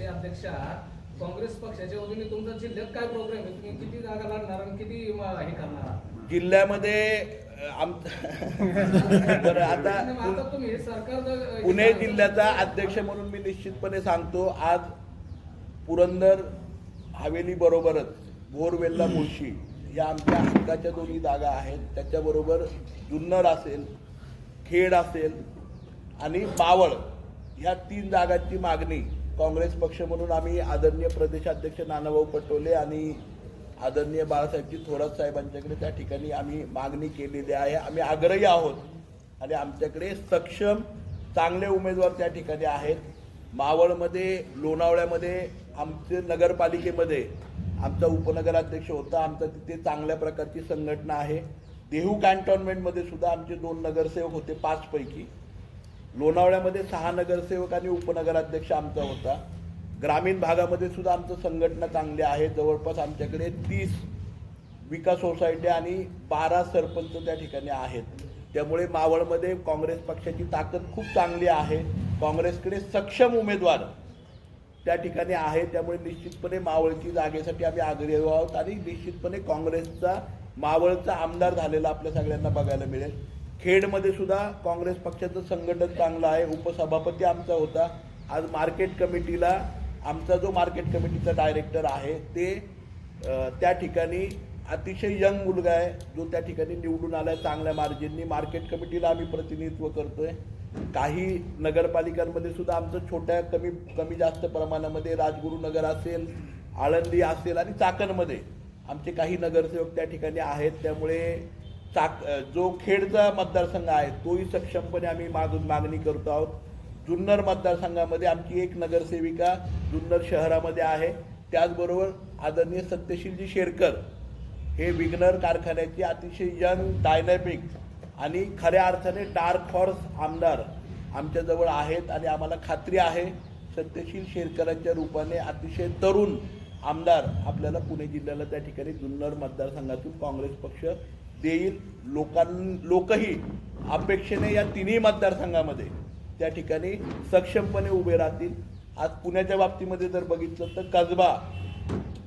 जिल्ह्याचे अध्यक्ष आहात. काँग्रेस पक्षाच्या वतीने तुमचा जिल्ह्यात काय प्रोग्राम आहे? तुम्ही किती जागा लढणार आणि किती हे करणार आहात? जिल्ह्यामध्ये आम बरं आता आणि मग आता तुम्ही हे सरकार जर- पुणे जिल्ह्याचा अध्यक्ष म्हणून मी निश्चितपणे सांगतो आज पुरंदर हवेली बरोबरच बोरवेल्ला मुळशी या आमच्या हक्काच्या दोन्ही जागा आहेत. त्याच्याबरोबर जुन्नर असेल खेड असेल आणि मावळ ह्या तीन जागांची मागणी काँग्रेस पक्ष म्हणून आम्ही आदरणीय प्रदेशाध्यक्ष नानाभाऊ पटोले आणि आदरणीय बाळासाहेबजी थोरात साहेबांच्याकडे त्या ठिकाणी आम्ही मागणी केलेली आहे. आम्ही आग्रही आहोत आणि आमच्याकडे सक्षम चांगले उमेदवार त्या ठिकाणी आहेत. मावळमध्ये लोणावळ्यामध्ये आमचे नगरपालिकेमध्ये आमचा उपनगराध्यक्ष होता. आमचा तिथे चांगल्या प्रकारची संघटना आहे. देहू कॅन्टॉन्मेंटमध्ये सुद्धा आमचे दोन नगरसेवक होते पाचपैकी. लोणावळ्यामध्ये सहा नगरसेवक आणि उपनगराध्यक्ष आमचा होता. ग्रामीण भागामध्ये सुद्धा आमचं संघटना चांगली आहे. जवळपास आमच्याकडे तीस विकास सोसायटी आणि बारा सरपंच त्या ठिकाणी आहेत. त्यामुळे मावळमध्ये काँग्रेस पक्षाची ताकद खूप चांगली आहे. काँग्रेसकडे सक्षम उमेदवार त्या ठिकाणी आहे. त्यामुळे निश्चितपणे मावळची जागेसाठी आम्ही आग्रही आहोत आणि निश्चितपणे काँग्रेसचा मावळचा आमदार झालेला आपल्या सगळ्यांना बघायला मिळेल. खेडमध्ये सुद्धा काँग्रेस पक्षाचं संघटन चांगलं आहे. उपसभापती आमचा होता. आज मार्केट कमिटीला आमचा जो मार्केट कमिटीचा डायरेक्टर आहे ते त्या ठिकाणी अतिशय यंग मुलगा आहे. जो त्या ठिकाणी निवडून आला आहे चांगल्या मार्जिननी. मार्केट कमिटीला आम्ही प्रतिनिधित्व करतो आहे काही नगरपालिकांमध्ये सुद्धा आमचं छोट्या कमी कमी जास्त प्रमाणामध्ये राजगुरुनगर असेल आळंदी असेल आणि चाकणमध्ये आमचे काही नगरसेवक त्या ठिकाणी आहेत. त्यामुळे चाक जो खेडचा मतदारसंघ आहे तोही सक्षमपणे आम्ही मागून मागणी करतो आहोत. जुन्नर मतदारसंघामध्ये आमची एक नगरसेविका जुन्नर शहरामध्ये आहे. त्याचबरोबर आदरणीय सत्यशीलजी शेरकर हे विग्नर कारखान्याचे अतिशय यंग डायनॅमिक आणि खऱ्या अर्थाने डार्क हॉर्स आमदार आमच्याजवळ आहेत आणि आम्हाला खात्री आहे सत्यशील शेरकरांच्या रूपाने अतिशय तरुण आमदार आपल्याला पुणे जिल्ह्याला त्या ठिकाणी जुन्नर मतदारसंघातून काँग्रेस पक्ष देईल लोकां लोकही अपेक्षेने या तिन्ही मतदारसंघामध्ये त्या ठिकाणी सक्षमपणे उभे राहतील. आज पुण्याच्या बाबतीमध्ये जर बघितलं तर कसबा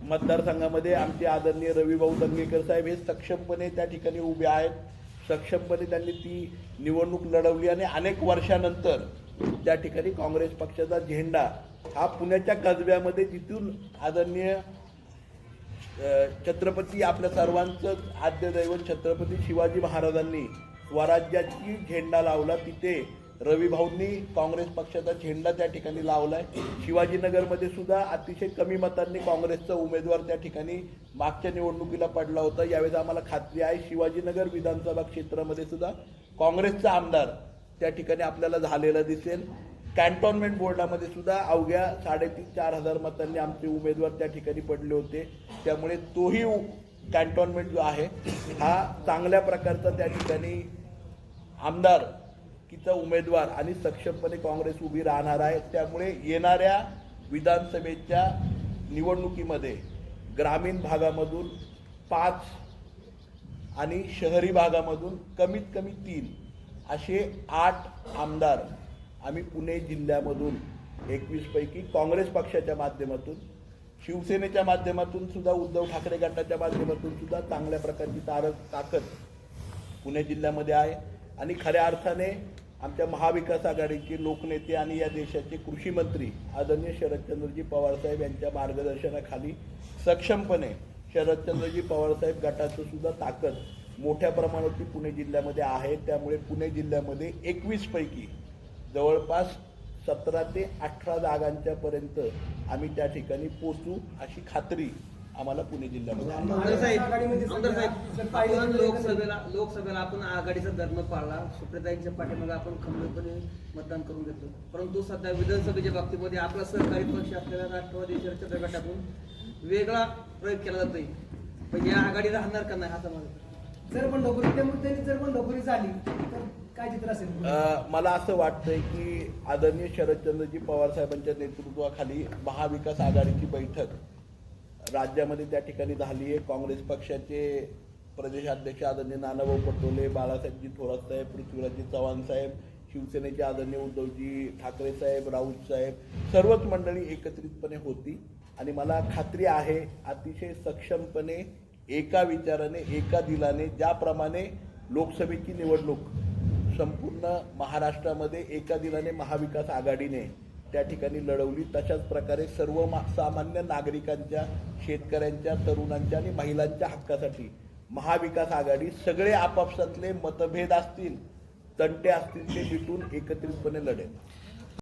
मतदारसंघामध्ये आमचे आदरणीय रविभाऊ दंगेकर साहेब हे सक्षमपणे त्या ठिकाणी उभे आहेत. सक्षमपणे त्यांनी ती निवडणूक लढवली आणि अनेक वर्षानंतर त्या ठिकाणी काँग्रेस पक्षाचा झेंडा हा पुण्याच्या कसब्यामध्ये जिथून आदरणीय छत्रपती आपल्या सर्वांचं आद्य दैवत छत्रपती शिवाजी महाराजांनी स्वराज्याची झेंडा लावला. तिथे रविभाऊंनी काँग्रेस पक्षाचा झेंडा त्या ठिकाणी लावलाय. शिवाजीनगरमध्ये सुद्धा अतिशय कमी मतांनी काँग्रेसचा उमेदवार त्या ठिकाणी मागच्या निवडणुकीला पडला होता. यावेळेस आम्हाला खात्री आहे शिवाजीनगर विधानसभा क्षेत्रामध्ये सुद्धा काँग्रेसचा आमदार त्या ठिकाणी आपल्याला झालेला दिसेल. कॅन्टोनमेंट बोर्डामध्ये सुद्धा अवघ्या साडेतीन चार हजार मतांनी आमचे उमेदवार त्या ठिकाणी पडले होते. त्यामुळे तोही कॅन्टॉनमेंट जो आहे हा चांगल्या प्रकारचा त्या ठिकाणी आमदार किचा उमेदवार आणि सक्षमपणे काँग्रेस उभी राहणार आहे. त्यामुळे येणाऱ्या विधानसभेच्या निवडणुकीमध्ये ग्रामीण भागामधून पाच आणि शहरी भागामधून कमीत कमी तीन असे आठ आमदार आम्ही पुणे जिल्ह्यामधून एकवीसपैकी काँग्रेस पक्षाच्या माध्यमातून शिवसेनेच्या माध्यमातून सुद्धा उद्धव ठाकरे गटाच्या माध्यमातून सुद्धा चांगल्या प्रकारची तारक ताकद पुणे जिल्ह्यामध्ये आहे. आणि खऱ्या अर्थाने आमच्या महाविकास आघाडीचे लोकनेते आणि या देशाचे कृषी मंत्री आदरणीय शरदचंद्रजी पवारसाहेब यांच्या मार्गदर्शनाखाली सक्षमपणे शरदचंद्रजी पवारसाहेब गटाचं सुद्धा ताकद मोठ्या प्रमाणावरती पुणे जिल्ह्यामध्ये आहे. त्यामुळे पुणे जिल्ह्यामध्ये एकवीसपैकी जवळपास सतरा ते अठरा जागांच्या पर्यंत आम्ही त्या ठिकाणी पोचू अशी खात्री आम्हाला पुणे जिल्ह्यामध्ये लोकसभेला लोकसभेला आपण आघाडीचा धर्म पाळला. सुप्रियाताईंच्या पाठीमागे आपण खंबीरपणे मतदान करून घेतलं. परंतु सध्या विधानसभेच्या बाबतीमध्ये आपला सहकारी पक्ष आपल्याला राष्ट्रवादी चर्चेच्या गटातून वेगळा प्रयोग केला जातोय. पण या आघाडी राहणार का नाही हा समाज? जर बंडखोरी त्या मुद्द्याने जर बंडखोरी झाली तर काय चित्र असेल? अ, मला असं वाटतंय की आदरणीय शरदचंद्रजी पवार साहेबांच्या नेतृत्वाखाली महाविकास आघाडीची बैठक राज्यामध्ये त्या ठिकाणी झाली आहे. काँग्रेस पक्षाचे प्रदेशाध्यक्ष आदरणीय नानाभाऊ पटोले बाळासाहेबजी थोरात साहेब पृथ्वीराजजी चव्हाण साहेब शिवसेनेचे आदरणीय उद्धवजी ठाकरे साहेब राऊत साहेब सर्वच मंडळी एकत्रितपणे होती. आणि मला खात्री आहे अतिशय सक्षमपणे एका विचाराने एका दिलाने ज्याप्रमाणे लोकसभेची निवडणूक संपूर्ण महाराष्ट्रामध्ये एका दिलाने महाविकास आघाडीने त्या ठिकाणी लढवली. तशाच प्रकारे सर्व मा सामान्य नागरिकांच्या शेतकऱ्यांच्या तरुणांच्या आणि महिलांच्या हक्कासाठी महाविकास आघाडी सगळे आपापसातले मतभेद असतील तंटे असतील ते मिटून एकत्रितपणे लढेल.